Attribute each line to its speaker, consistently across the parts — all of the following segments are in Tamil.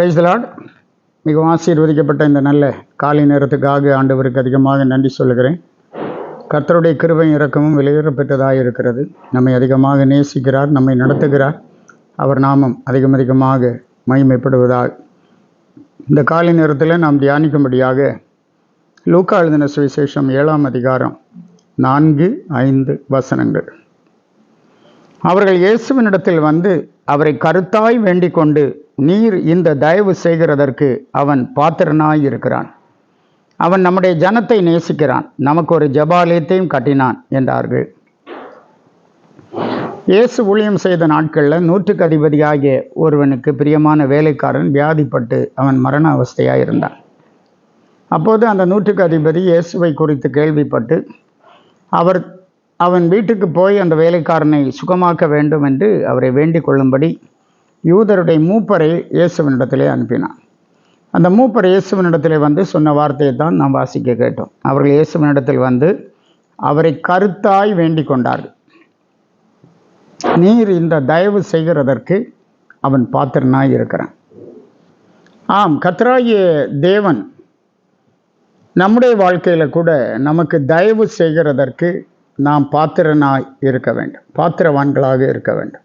Speaker 1: பிரைஸ்லாட் மிகவும் ஆசீர்வதிக்கப்பட்ட இந்த நல்ல காலை நேரத்துக்காக ஆண்டவருக்கு அதிகமாக நன்றி சொல்லுகிறேன். கர்த்தருடைய கிருபையும் இறக்கமும் வெளியேற பெற்றதாக இருக்கிறது. நம்மை அதிகமாக நேசிக்கிறார் நம்மை நடத்துகிறார். அவர் நாமம் அதிகம் அதிகமாக மகிமைப்படுவதாக இந்த காலை நேரத்தில் நாம் தியானிக்கும்படியாக லூக்கா எழுதின சுவிசேஷம் ஏழாம் அதிகாரம் நான்கு ஐந்து வசனங்கள். அவர்கள் இயேசுவினிடத்தில் வந்து அவரை கருத்தாய் வேண்டிக் கொண்டு நீர் இந்த தயவு செய்கிறதற்கு அவன் பாத்திரனாய் இருக்கிறான் அவன் நம்முடைய ஜனத்தை நேசிக்கிறான். நமக்கு ஒரு ஜபாலயத்தையும் கட்டினான் என்றார்கள். இயேசு ஊழியம் செய்த நாட்களில் நூற்றுக்கு அதிபதியாகிய ஒருவனுக்கு பிரியமான வேலைக்காரன் வியாதிப்பட்டு அவன் மரண அவஸ்தையாக இருந்தான் அப்போது அந்த நூற்றுக்கு அதிபதி இயேசுவை குறித்து கேள்விப்பட்டு அவர் அவன் வீட்டுக்கு போய் அந்த வேலைக்காரனை சுகமாக்க வேண்டும் என்று அவரை வேண்டிக் கொள்ளும்படி யூதருடைய மூப்பரை இயேசுவனிடத்திலே அனுப்பினான். அந்த மூப்பர் இயேசுவனிடத்திலே வந்து சொன்ன வார்த்தையை தான் நாம் வாசிக்க கேட்டோம். அவர்கள் இயேசுவனிடத்தில் வந்து அவரை கருத்தாய் வேண்டிக் கொண்டார்கள். நீர் இந்த தயவு செய்கிறதற்கு அவன் பாத்திரனாய் இருக்கிறான். ஆம் கத்ராய தேவன் நம்முடைய வாழ்க்கையில் கூட நமக்கு தயவு செய்கிறதற்கு நாம் பாத்திரனாய் இருக்க வேண்டும். பாத்திரவான்களாக இருக்க வேண்டும்.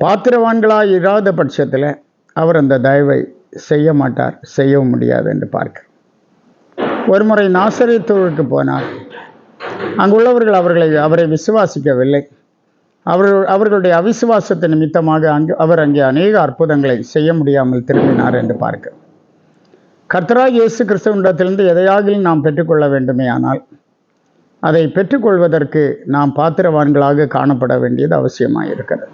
Speaker 1: பாத்திரவான்களாக இராத பட்சத்தில் அவர் அந்த தயவை செய்ய மாட்டார் செய்யவும் முடியாது என்று பார்க்க ஒரு முறை நாசரித்தூருக்கு போனார் அங்குள்ளவர்கள் அவர்களை அவரை விசுவாசிக்கவில்லை. அவர்கள் அவர்களுடைய அவிசுவாசத்தை நிமித்தமாக அங்கு அவர் அங்கே அநேக அற்புதங்களை செய்ய முடியாமல் திரும்பினார் என்று பார்க்க கர்த்தராக இயேசு கிறிஸ்தவனிடத்திலிருந்து எதையாகிலும் நாம் பெற்றுக்கொள்ள வேண்டுமே ஆனால் அதை பெற்றுக்கொள்வதற்கு நாம் பாத்திரவான்களாக காணப்பட வேண்டியது அவசியமாக இருக்கிறது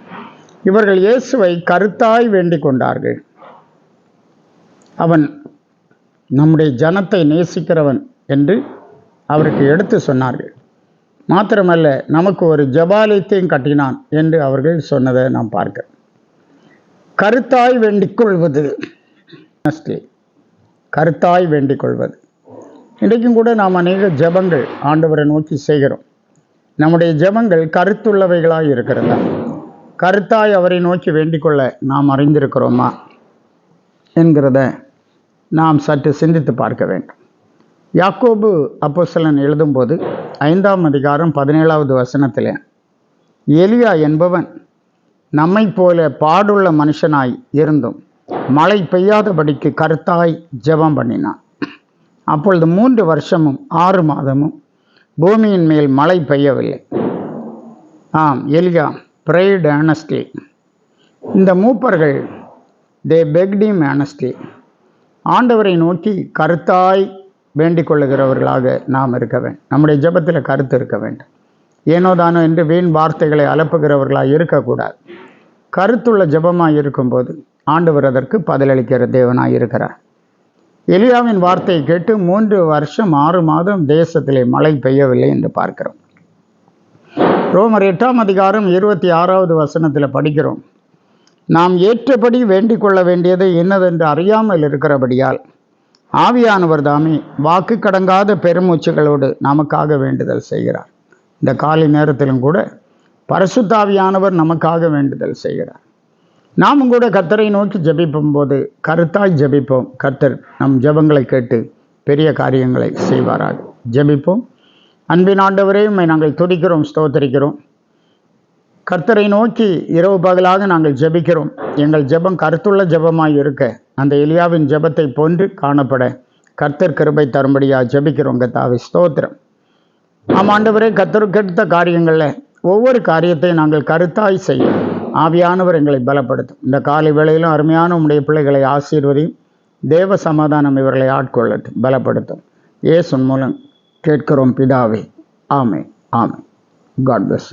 Speaker 1: இவர்கள் இயேசுவை கருத்தாய் வேண்டிக் கொண்டார்கள். அவன் நம்முடைய ஜனத்தை நேசிக்கிறவன் என்று அவருக்கு எடுத்து சொன்னார்கள். மாத்திரமல்ல நமக்கு ஒரு ஜபாலயத்தையும் கட்டினான் என்று அவர்கள் சொன்னதை நாம் பார்க்கிறோம். கருத்தாய் வேண்டிக் கொள்வது. கருத்தாய் வேண்டிக் கொள்வது. இன்றைக்கும் கூட நாம் அநேக ஜபங்கள் ஆண்டவரை நோக்கி செய்கிறோம். நம்முடைய ஜபங்கள் கருத்துள்ளவைகளாக இருக்கிறதா? கருத்தாய் அவரை நோக்கி வேண்டிக்கொள்ள நாம் அறிந்திருக்கிறோமா? என்கிறத நாம் சற்று சிந்தித்து பார்க்க வேண்டும். யாக்கோபு அப்போசலன் எழுதும்போது ஐந்தாம் அதிகாரம் பதினேழாவது வசனத்தில் எலியா என்பவன் நம்மை போல பாடுள்ள மனுஷனாய் இருந்தும் மழை பெய்யாதபடிக்கு கருத்தாய் ஜெபம் பண்ணினான். அப்பொழுது மூன்று வருஷமும் ஆறு மாதமும் பூமியின் மேல் மழை பெய்யவில்லை. ஆம் எலியா ப்ரேட் ஆனஸ்ட்லி இந்த மூப்பர்கள் தே பெக்டிம் ஆனஸ்ட்லி ஆண்டவரை நோக்கி கருத்தாய் வேண்டிக் கொள்ளுகிறவர்களாக நாம் இருக்க வேண்டும். நம்முடைய ஜபத்தில் கருத்து இருக்க வேண்டும். ஏனோ தானோ என்று வீண் வார்த்தைகளை அலப்புகிறவர்களாக இருக்கக்கூடாது. கருத்துள்ள ஜபமாக இருக்கும்போது ஆண்டவர் அதற்கு பதிலளிக்கிற தேவனாக இருக்கிறார். எலியாவின் வார்த்தையை கேட்டு மூன்று வருஷம் ஆறு மாதம் தேசத்திலே மழை பெய்யவில்லை என்று பார்க்கிறோம். ரோமர் எட்டாம் அதிகாரம் இருபத்தி ஆறாவது வசனத்தில் படிக்கிறோம். நாம் ஏற்றபடி வேண்டிக் கொள்ள வேண்டியது என்னதென்று அறியாமல் இருக்கிறபடியால் ஆவியானவர் தாமே வாக்கு கடங்காத பெருமூச்சுகளோடு நமக்காக வேண்டுதல் செய்கிறார். இந்த காலை நேரத்திலும் கூட பரசுத்தாவியானவர் நமக்காக வேண்டுதல் செய்கிறார். நாம் கூட கர்த்தரை நோக்கி ஜபிப்போம் போது கருத்தாய் ஜபிப்போம். கர்த்தர் நம் ஜபங்களை கேட்டு பெரிய காரியங்களை செய்வாராக. ஜபிப்போம். அன்பின் ஆண்டவரே உண்மை நாங்கள் துடிக்கிறோம் ஸ்தோத்தரிக்கிறோம். கர்த்தரை நோக்கி இரவு பகலாக நாங்கள் ஜெபிக்கிறோம். எங்கள் ஜெபம் கருத்துள்ள ஜபமாய் இருக்க அந்த எலியாவின் ஜபத்தை போன்று காணப்பட கர்த்தர் கிருபை தரும்படியாக ஜெபிக்கிறோம் கத்தாவை ஸ்தோத்திரம். ஆமாண்டவரே கர்த்தருக்கு எடுத்த காரியங்களில் ஒவ்வொரு காரியத்தையும் நாங்கள் கருத்தாய் செய்யும் ஆவியானவர் எங்களை பலப்படுத்தும். இந்த காலை வேளையிலும் அருமையான உடைய பிள்ளைகளை ஆசீர்வதியும் தேவ சமாதானம் இவர்களை ஆட்கொள்ளட்டும் பலப்படுத்தும். ஏசுன் மூலம் கேட்கிறோம் பிதாவே. ஆமை ஆமை காட் பிளஸ்